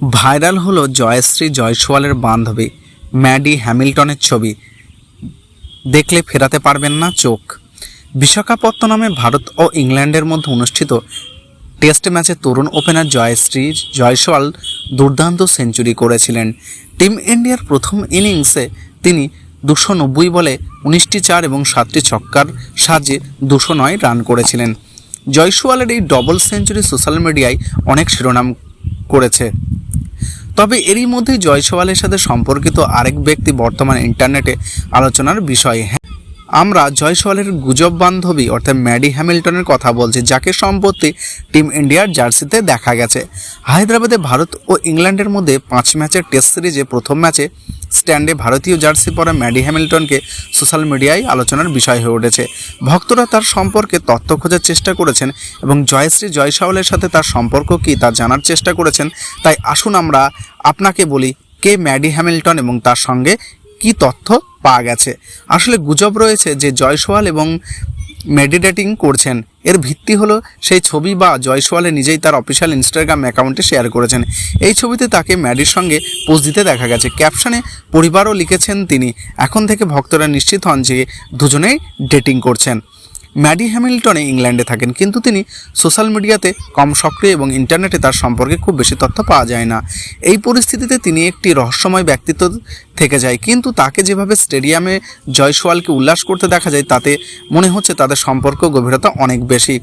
Viral হলো জয়শ্রী জয়সওয়ালের বান্ধবী Maddie হ্যামিল্টনের ছবি। দেখলে ফেরাতে পারবেন না চোখ। বিশাখাপত্তনমে ভারত ও ইংল্যান্ডের মধ্যে অনুষ্ঠিত টেস্ট ম্যাচে তরুণ ওপেনার জয়শ্রী জয়সওয়াল দুর্দান্ত সেঞ্চুরি করেছিলেন। টিম ইন্ডিয়ার প্রথম ইনিংসে তিনি দুশো নব্বই বলে উনিশটি চার এবং সাতটি ছক্কার সাহায্যে দুশো নয় রান করেছিলেন। জয়সওয়ালের এই ডবল সেঞ্চুরি সোশ্যাল মিডিয়ায় অনেক শিরোনাম করেছে। তবে এরই মধ্যে জয়সওয়ালের সাথে সম্পর্কিত আরেক ব্যক্তি বর্তমান ইন্টারনেটে আলোচনার বিষয়। আমরা জয়সওয়ালের গুজব বান্ধবী, অর্থাৎ ম্যাডি হ্যামিল্টনের কথা বলছি, যাকে সম্পত্তি টিম ইন্ডিয়ার জার্সিতে দেখা গেছে। হায়দ্রাবাদে ভারত ও ইংল্যান্ডের মধ্যে পাঁচ ম্যাচের টেস্ট সিরিজে প্রথম ম্যাচে স্ট্যান্ডে ভারতীয় জার্সি পরা ম্যাডি হ্যামিল্টনকে সোশ্যাল মিডিয়ায় আলোচনার বিষয় হয়ে উঠেছে। ভক্তরা তার সম্পর্কে তথ্য খোঁজার চেষ্টা করেছেন এবং জয়শ্রী জয়সাওয়ালের সাথে তার সম্পর্ক কী তা জানার চেষ্টা করেছেন। তাই আসুন আমরা আপনাকে বলি, কে ম্যাডি হ্যামিল্টন এবং তার সঙ্গে কি তথ্য পাওয়া গেছে? আসলে গুজব রয়েছে যে জয়সওয়াল এবং মেডিটেটিং করছেন। এর ভিত্তি হলো সেই ছবি বা জয়সওয়ালে নিজেই তার অফিসিয়াল ইনস্টাগ্রাম অ্যাকাউন্টে শেয়ার করেছেন। এই ছবিতে তাকে ম্যাডির সঙ্গে পোজ দিতে দেখা গেছে। ক্যাপশনে পরিবারও লিখেছেন তিনি। এখন থেকে ভক্তরা নিশ্চিত হন যে দুজনেই ডেটিং করছেন। ম্যাডি হ্যামিল্টনে ইংল্যান্ডে থাকেন, কিন্তু তিনি সোশ্যাল মিডিয়াতে কম সক্রিয় এবং ইন্টারনেটে তার সম্পর্কে খুব বেশি তথ্য পাওয়া যায় না। এই পরিস্থিতিতে তিনি একটি রহস্যময় ব্যক্তিত্ব থেকে যায়, কিন্তু তাকে যেভাবে স্টেডিয়ামে জয়সওয়ালকে উল্লাস করতে দেখা যায়, তাতে মনে হচ্ছে তাদের সম্পর্ক গভীরতা অনেক বেশি।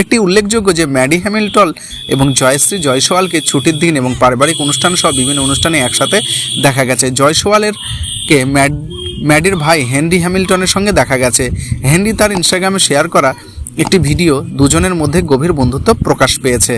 একটি উল্লেখযোগ্য যে, ম্যাডি হ্যামিল্টন এবং জয়শ্রী জয়সওয়ালকে ছুটির দিন এবং পারিবারিক অনুষ্ঠান সহ বিভিন্ন অনুষ্ঠানে একসাথে দেখা গেছে। জয়সওয়ালের কে ম্যাড ম্যাডির ভাই হেনরি হ্যামিল্টনের সঙ্গে দেখা গেছে। হেনরি তার ইনস্টাগ্রামে শেয়ার করা একটি ভিডিও দুজনের মধ্যে গভীর বন্ধুত্ব প্রকাশ পেয়েছে।